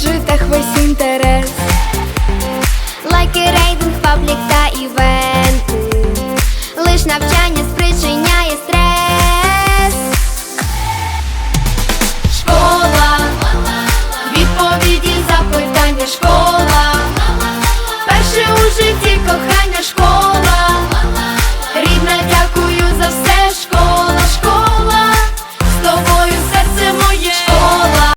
житах весінь.